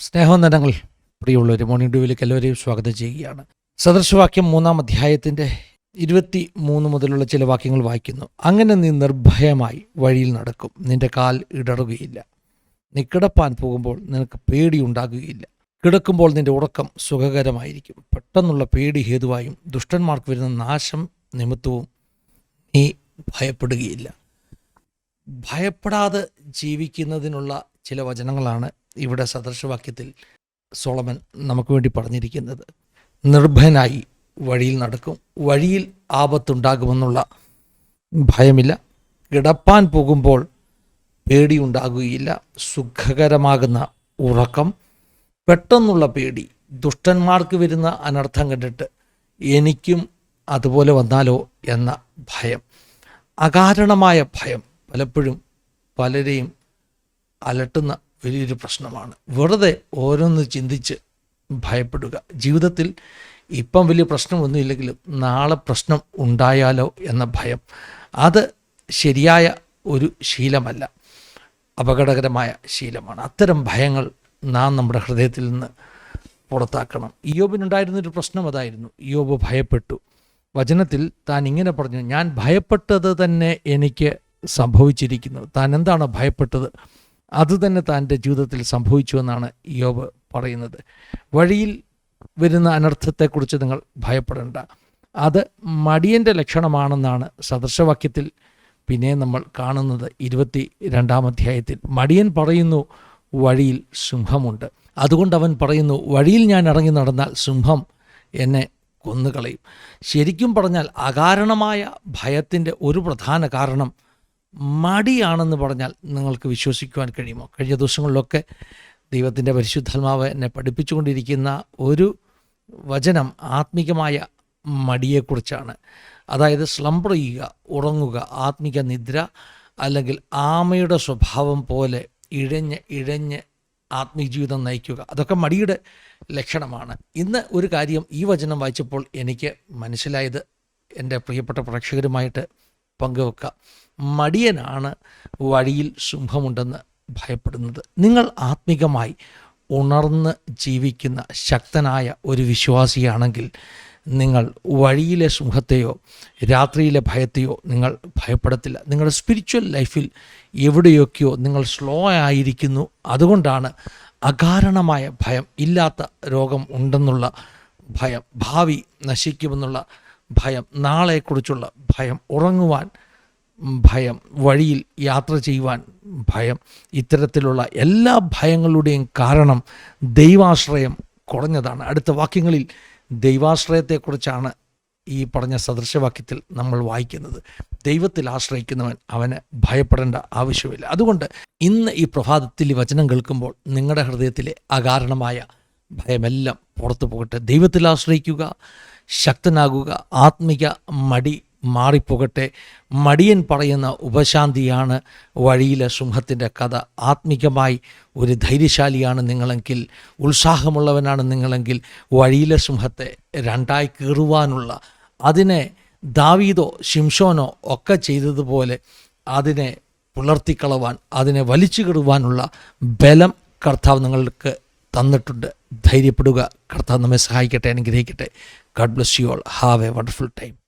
സ്നേഹവന്ദനങ്ങൾ പ്രിയമുള്ളവർ മോർണിംഗ് ഡ്യൂവിലേക്ക് എല്ലാവരെയും സ്വാഗതം ചെയ്യുകയാണ്. സദൃശവാക്യം മൂന്നാം അധ്യായത്തിന്റെ ഇരുപത്തി മൂന്ന് മുതലുള്ള ചില വാക്യങ്ങൾ വായിക്കുന്നു. അങ്ങനെ നീ നിർഭയമായി വഴിയിൽ നടക്കും നിന്റെ കാൽ ഇടറുകയില്ല. നീ കിടപ്പാൻ പോകുമ്പോൾ നിനക്ക് പേടിയുണ്ടാകുകയില്ല. കിടക്കുമ്പോൾ നിന്റെ ഉറക്കം സുഖകരമായിരിക്കും. പെട്ടെന്നുള്ള പേടി ഹേതുവായും ദുഷ്ടന്മാർക്ക് വരുന്ന നാശം നിമിത്തവും നീ ഭയപ്പെടുകയില്ല. ഭയപ്പെടാതെ ജീവിക്കുന്നതിനുള്ള ചില വചനങ്ങളാണ് ഇവിടെ സദൃശവാക്യത്തിൽ സോളമൻ നമുക്ക് വേണ്ടി പറഞ്ഞിരിക്കുന്നത്. നിർഭയനായി വഴിയിൽ നടക്കും. വഴിയിൽ ആപത്തുണ്ടാകുമെന്നുള്ള ഭയമില്ല. കിടപ്പാൻ പോകുമ്പോൾ പേടിയുണ്ടാകുകയില്ല. സുഖകരമാകുന്ന ഉറക്കം. പെട്ടെന്നുള്ള പേടി. ദുഷ്ടന്മാർക്ക് വരുന്ന അനർത്ഥം കണ്ടിട്ട് എനിക്കും അതുപോലെ വന്നാലോ എന്ന ഭയം. അകാരണമായ ഭയം. പലപ്പോഴും പലരെയും അലട്ടുന്ന വലിയൊരു പ്രശ്നമാണ്. വെറുതെ ഓരോന്ന് ചിന്തിച്ച് ഭയപ്പെടുക. ജീവിതത്തിൽ ഇപ്പം വലിയ പ്രശ്നമൊന്നുമില്ലെങ്കിലും നാളെ പ്രശ്നം ഉണ്ടായാലോ എന്ന ഭയം. അത് ശരിയായ ഒരു ശീലമല്ല. അപകടകരമായ ശീലമാണ്. അത്തരം ഭയങ്ങൾ നാം നമ്മുടെ ഹൃദയത്തിൽ നിന്ന് പുറത്താക്കണം. ഇയോബിനുണ്ടായിരുന്നൊരു പ്രശ്നം അതായിരുന്നു. ഇയോബ് ഭയപ്പെട്ടു. വചനത്തിൽ താൻ ഇങ്ങനെ പറഞ്ഞു ഞാൻ ഭയപ്പെട്ടത് തന്നെ എനിക്ക് സംഭവിച്ചിരിക്കുന്നു. താൻ എന്താണ് ഭയപ്പെട്ടത്? അത് തന്നെ താന്റെ ജീവിതത്തിൽ സംഭവിച്ചു എന്നാണ് യോബ് പറയുന്നത്. വഴിയിൽ വരുന്ന അനർത്ഥത്തെക്കുറിച്ച് നിങ്ങൾ ഭയപ്പെടേണ്ട. അത് മടിയന്റെ ലക്ഷണമാണെന്നാണ് സദൃശവാക്യത്തിൽ പിന്നെ നമ്മൾ കാണുന്നത് ഇരുപത്തി രണ്ടാം അധ്യായത്തിൽ. മടിയൻ പറയുന്നു വഴിയിൽ സിംഹമുണ്ട്. അതുകൊണ്ട് അവൻ പറയുന്നു വഴിയിൽ ഞാൻ ഇറങ്ങി നടന്നാൽ സിംഹം എന്നെ കൊന്നുകളയും. ശരിക്കും പറഞ്ഞാൽ അകാരണമായ ഭയത്തിന്റെ ഒരു പ്രധാന കാരണം മടിയാണെന്ന് പറഞ്ഞാൽ നിങ്ങൾക്ക് വിശ്വസിക്കുവാൻ കഴിയുമോ? കഴിഞ്ഞ ദിവസങ്ങളിലൊക്കെ ദൈവത്തിന്റെ പരിശുദ്ധാത്മാവ് എന്നെ പഠിപ്പിച്ചുകൊണ്ടിരിക്കുന്ന ഒരു വചനം ആത്മീകമായ മടിയെക്കുറിച്ചാണ്. അതായത് സ്ലംബർ ചെയ്യുക ഉറങ്ങുക ആത്മിക നിദ്ര അല്ലെങ്കിൽ ആമയുടെ സ്വഭാവം പോലെ ഇഴഞ്ഞ് ഇഴഞ്ഞ് ആത്മീയ ജീവിതം നയിക്കുക. അതൊക്കെ മടിയുടെ ലക്ഷണമാണ്. ഇന്ന് ഒരു കാര്യം ഈ വചനം വായിച്ചപ്പോൾ എനിക്ക് മനസ്സിലായത് എന്റെ പ്രിയപ്പെട്ട പ്രേക്ഷകരുമായിട്ട് പങ്കുവെക്കാം. മടിയനാണ് വഴിയിൽ ശുംഭമുണ്ടെന്ന് ഭയപ്പെടുന്നത്. നിങ്ങൾ ആത്മികമായി ഉണർന്ന് ജീവിക്കുന്ന ശക്തനായ ഒരു വിശ്വാസിയാണെങ്കിൽ നിങ്ങൾ വഴിയിലെ സിംഹത്തെയോ രാത്രിയിലെ ഭയത്തെയോ നിങ്ങൾ ഭയപ്പെടത്തില്ല. നിങ്ങളുടെ സ്പിരിച്വൽ ലൈഫിൽ എവിടെയൊക്കെയോ നിങ്ങൾ സ്ലോ ആയിരിക്കുന്നു. അതുകൊണ്ടാണ് അകാരണമായ ഭയം ഇല്ലാത്ത രോഗം ഉണ്ടെന്നുള്ള ഭയം ഭാവി നശിക്കുമെന്നുള്ള ഭയം നാളെക്കുറിച്ചുള്ള ഭയം ഉറങ്ങുവാൻ ഭയം വഴിയിൽ യാത്ര ചെയ്യുവാൻ ഭയം ഇത്തരത്തിലുള്ള എല്ലാ ഭയങ്ങളുടെയും കാരണം ദൈവാശ്രയം കുറഞ്ഞതാണ്. അടുത്ത വാക്യങ്ങളിൽ ദൈവാശ്രയത്തെക്കുറിച്ചാണ് ഈ പറഞ്ഞ സദൃശവാക്യത്തിൽ നമ്മൾ വായിക്കുന്നത്. ദൈവത്തിൽ ആശ്രയിക്കുന്നവൻ അവന് ഭയപ്പെടേണ്ട ആവശ്യമില്ല. അതുകൊണ്ട് ഇന്ന് ഈ പ്രഭാതത്തിൽ ഈ വചനം കേൾക്കുമ്പോൾ നിങ്ങളുടെ ഹൃദയത്തിലെ അകാരണമായ ഭയമെല്ലാം പുറത്തു പോകട്ടെ ദൈവത്തിൽ ആശ്രയിക്കുക ശക്തനാകുക ആത്മിക മടി മാറിപ്പോകട്ടെ. മടിയൻ പറയുന്ന ഉപശാന്തിയാണ് വഴിയിലെ സിംഹത്തിന്റെ കഥ. ആത്മികമായി ഒരു ധൈര്യശാലിയാണ് നിങ്ങളെങ്കിൽ ഉത്സാഹമുള്ളവനാണ് നിങ്ങളെങ്കിൽ വഴിയിലെ സിംഹത്തെ രണ്ടായി കീറുവാനുള്ള. അതിനെ ദാവീദോ ശിംഷോനോ ഒക്കെ ചെയ്തതുപോലെ അതിനെ പുലർത്തിക്കളവാൻ അതിനെ വലിച്ചു കിടുവാനുള്ള ബലം കർത്താവ് നിങ്ങൾക്ക് തന്നിട്ടുണ്ട്. ധൈര്യപ്പെടുക. കർത്താവ് നമ്മെ സഹായിക്കട്ടെ അനുഗ്രഹിക്കട്ടെ. God bless you all have a wonderful time